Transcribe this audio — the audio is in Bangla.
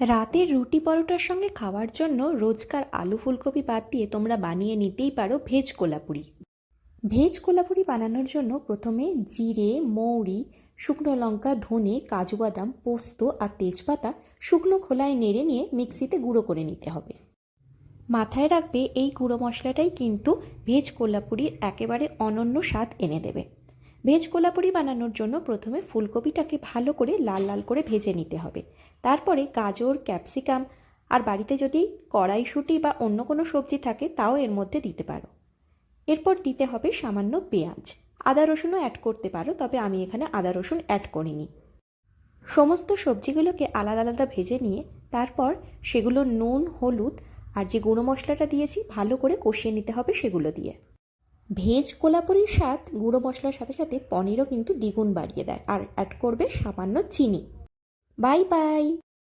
রাতের রুটি পরোটার সঙ্গে খাওয়ার জন্য রোজকার আলু ফুলকপি বাদ দিয়ে তোমরা বানিয়ে নিতেই পারো ভেজ কোলাপুরি। ভেজ কোলাপুরি বানানোর জন্য প্রথমে জিরে, মৌরি, শুকনো লঙ্কা, ধনে, কাজু বাদাম, পোস্ত আর তেজপাতা শুকনো খোলায় নেড়ে নিয়ে মিক্সিতে গুঁড়ো করে নিতে হবে। মাথায় রাখবে এই গুঁড়ো মশলাটাই কিন্তু ভেজ কোলাপুরির একেবারে অনন্য স্বাদ এনে দেবে। ভেজ কোলাপুরি বানানোর জন্য প্রথমে ফুলকপিটাকে ভালো করে লাল লাল করে ভেজে নিতে হবে। তারপরে গাজর, ক্যাপসিকাম আর বাড়িতে যদি কড়াইশুঁটি বা অন্য কোনো সবজি থাকে, তাও এর মধ্যে দিতে পারো। এরপর দিতে হবে সামান্য পেঁয়াজ। আদা রসুনও অ্যাড করতে পারো, তবে আমি এখানে আদা রসুন অ্যাড করিনি। সমস্ত সবজিগুলোকে আলাদা আলাদা ভেজে নিয়ে তারপর সেগুলো নুন, হলুদ আর যে গুঁড়ো মশলাটা দিয়েছি, ভালো করে কষিয়ে নিতে হবে সেগুলো দিয়ে। ভেজ কোলাপুরির স্বাদ, গুঁড়ো মশলার সাথে সাথে পনিরও কিন্তু দ্বিগুণ বাড়িয়ে দেয়। আর অ্যাড করবে সামান্য চিনি। Bye bye